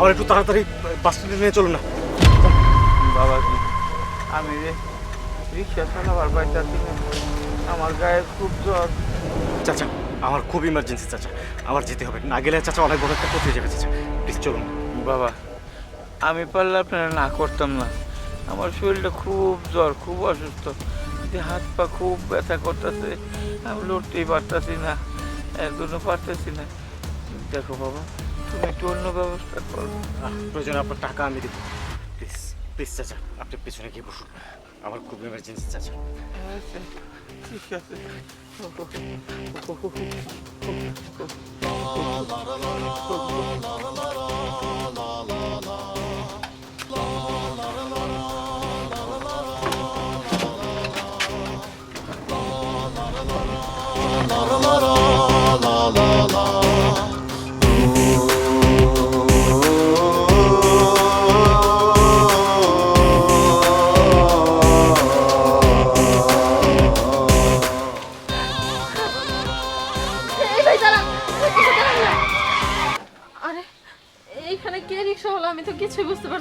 আমার একটু তাড়াতাড়ি বাস স্ট্যান্ডে নিয়ে চলুন না। বাবা আমি রে রিক্সা চালাবার পাইতাছি না আমার গায়ে খুব জ্বর। চাচা আমার খুব ইমার্জেন্সি চাচা আমার যেতে হবে। না গেলে চাচা অনেক বড় একটা ক্ষতি হয়ে যাবে চাচা। প্লিজ চলুন। বাবা আমি পারলে আপনারা না করতাম না। আমার শরীরটা খুব জ্বর খুব অসুস্থ। হাত পা খুব ব্যথা করতেছে আমি লড়তেই পারতাছি না একজনও পারতেছি না। দেখো বাবা তুমি একটু অন্য ব্যবস্থা করো আহ, প্রয়োজনে আপনার টাকা আমি দেবো প্লিজ প্লিজ চাচা আপনি পেছনে গিয়ে বসুন আমার খুব ইমার্জেন্সি চাচা আচ্ছা, ঠিক আছে এই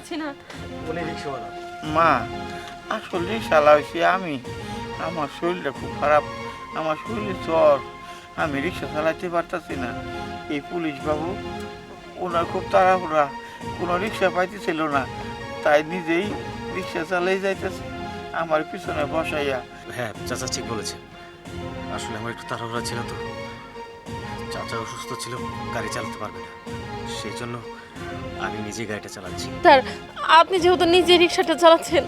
পারছি না। উনি রিক্সাওয়ালা মা আসল রিক্সা হয়েছি আমি। আমার শরীরটা খুব খারাপ। আমার শরীরে জ্বর। আমি রিক্সা চালাতে পারতাছি না। এই পুলিশ বাবু ওনার খুব তাড়াহুড়া। কোনো রিক্সা পাইতেছিল না। তাই নিজেই রিক্সা চালাই যাইতেছে। আমার পিছনে বসাইয়া। হ্যাঁ চাচা ঠিক বলেছে আসলে আমার একটু তাড়াহুড়া ছিল তো। চাচা অসুস্থ ছিল গাড়ি চালাতে পারবে না। সেই জন্য আমি নিজে গাড়িটা চালাচ্ছি। স্যার আপনি যেহেতু নিজে রিক্সাটা চালাচ্ছেন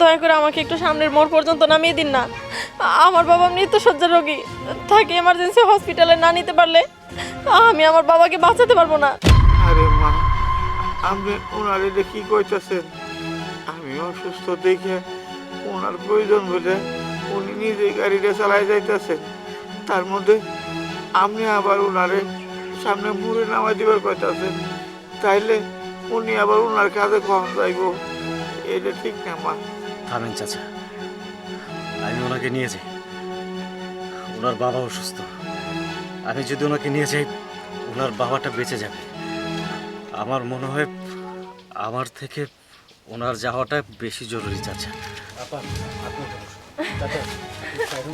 দয়া করে আমাকে একটু সামনের মোড় পর্যন্ত নামিয়ে দিন না। আমার বাবা মৃত্যুসজ্জা রোগী। তাকে এমার্জেন্সি হসপিটালে না নিতে পারলে আমি আমার বাবাকে বাঁচাতে পারব না। আরে মা আপনি ওনার এটা কি কইতেছেন? আমি অসুস্থ দেখে ওনার প্রয়োজন বলে উনি নিজে গাড়িটা চালাই যাইতেছেন। তার মধ্যে আপনি আবার ওনারে সামনে মুড়ে নামাই দিবার কইতাছেন তাইলে উনি আবার ওনার কাজে কখন যাইব। এটা ঠিক না মা? থামেন চাচা। আমি ওনাকে নিয়ে যাই। ওনার বাবা অসুস্থ। আমি যদি ওনাকে নিয়ে যাই ওনার বাবাটা বেঁচে যাবে। আমার মনে হয় আমার থেকে ওনার যাওয়াটা বেশি জরুরি চাচা। স্যার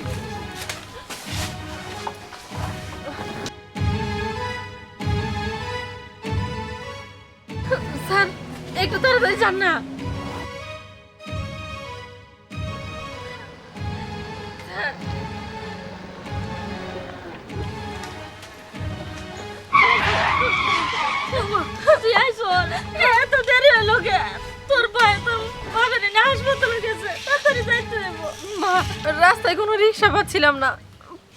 একটু তাড়াতাড়ি যান না। এত দেরি হলো তোর ভাই তোর বাবার এনে হাসপাতালে গেছে, তাড়াতাড়ি যাইতে রাস্তায় কোনো রিক্সা পাচ্ছিলাম না।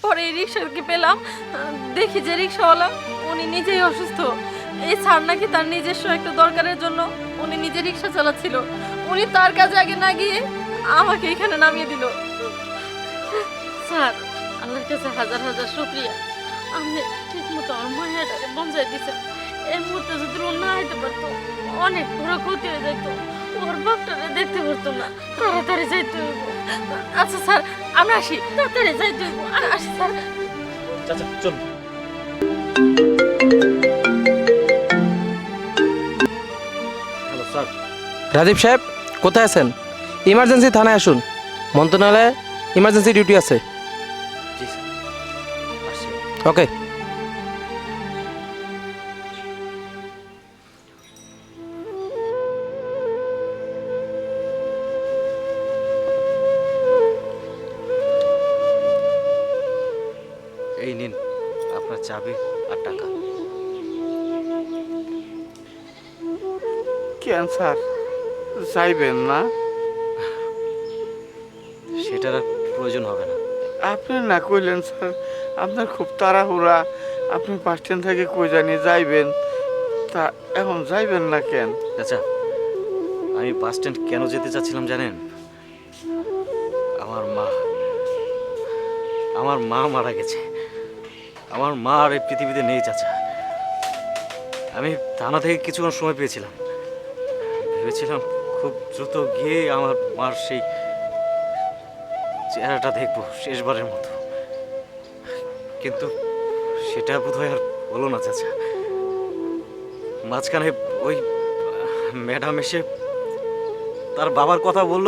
পরে এই রিক্সাকে পেলাম? দেখি যে রিক্সাওয়ালা, উনি নিজেই অসুস্থ। এই ছাড় নাকি তার নিজস্ব একটা দরকারের জন্য উনি নিজে রিক্সা চালাচ্ছিল। উনি তার কাজে আগে না গিয়ে আমাকে এখানে নামিয়ে দিল। স্যার, আল্লাহর কাছে হাজার হাজার শুক্রিয়া। আপনি ঠিক মতো আমার মায়াটাকে বঞ্চাই দিচ্ছেন এই মুহূর্তে যদি ও না আইতে পারতো, অনেক বড় ক্ষতি হয়ে যেত। ওর বাপটারে দেখতে পারতো না। তাড়াতাড়ি যাইতে হইব। আচ্ছা স্যার, আমরা আসি। তাড়াতাড়ি যাইতে হইব। আসি, স্যার। চাচা, চলুন। রাজীব সাহেব কোথায় আছেন? ইমার্জেন্সি থানায় আসুন। মন্ত্রণালয়ে ইমার্জেন্সি ডিউটি আছে। ওকে। এই নিন আপনার চাবি আর টাকা। ক্যান্সার যাইবেন না। সেটার আর প্রয়োজন হবে না। আপনি না কইলেন স্যার আপনার খুব তাড়াহুড়া। আপনি বাস স্ট্যান্ড থেকে কই জানি যাইবেন। তা এখন যাইবেন না কেন? আচ্ছা আমি বাস স্ট্যান্ড কেন যেতে চাচ্ছিলাম জানেন? আমার মা আমার মা মারা গেছে। আমার মা আর এই পৃথিবীতে নেই চাচা। আমি থানা থেকে কিছুক্ষণ সময় পেয়েছিলাম। ভেবেছিলাম খুব দ্রুত গিয়ে আমার মার সেই চেহারাটা দেখব শেষবারের মতো। কিন্তু সেটা বোধহয় আর হলো না, চাচা। মাঝখানে ওই ম্যাডাম এসে তার বাবার কথা বলল,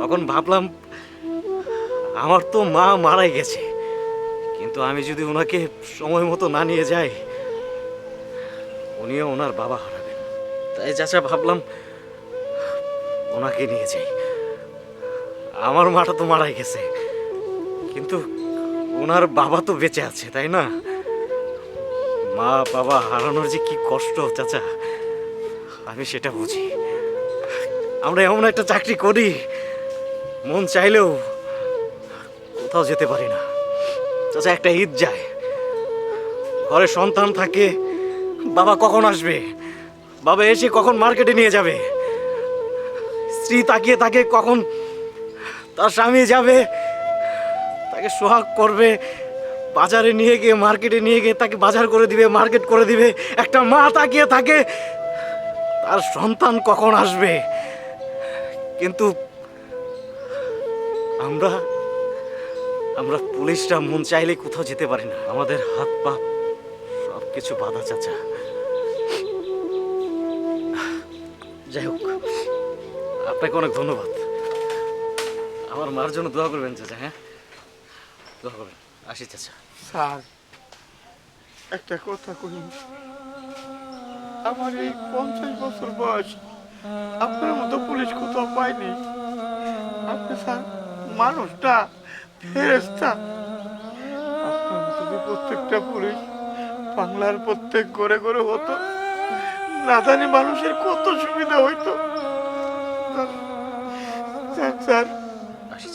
তখন ভাবলাম আমার তো মা মারাই গেছে। কিন্তু আমি যদি ওনাকে সময় মতো না নিয়ে যাই, উনিও ওনার বাবা হারাবেন। তাই চাচা ভাবলাম ওনাকে নিয়ে যাই। আমার মাটা তো মারাই গেছে। কিন্তু ওনার বাবা তো বেঁচে আছে, তাই না? মা, বাবা হারানোর যে কি কষ্ট, চাচা, আমি সেটা বুঝি। আমরা এমন একটা চাকরি করি, মন চাইলেও কোথাও যেতে পারি না। চাচা, একটা ঈদ যায়। ঘরে সন্তান থাকে, বাবা কখন আসবে? বাবা এসে কখন মার্কেটে নিয়ে যাবে? স্ত্রী তাকিয়ে থাকে কখন তার স্বামী যাবে, তাকে সোহাগ করবে, বাজারে নিয়ে গিয়ে, মার্কেটে নিয়ে গিয়ে তাকে বাজার করে দিবে, মার্কেট করে দিবে। একটা মা তাকিয়ে থাকে, তার সন্তান কখন আসবে? কিন্তু আমরা আমরা পুলিশরা মন চাইলে কোথাও যেতে পারি না। আমাদের হাত পা সব কিছু বাধা, চাচা। যাই হোক। আপনাকে অনেক ধন্যবাদ। আমার মার জন্য দোয়া করবেন, চাচা হ্যাঁ? দোয়া করবেন। আসি, চাচা। স্যার, একটা কথা কই। আমার এই পঞ্চাশ বছর বয়স, আপনার মতো পুলিশ কোথাও পাইনি? আপনি স্যার, মানুষটা ফেরেস্তা আপনার প্রত্যেকটা পুলিশ বাংলার প্রত্যেক ঘরে ঘরে হতো, না জানি মানুষের কত সুবিধা হইতো। Sir sir. আসি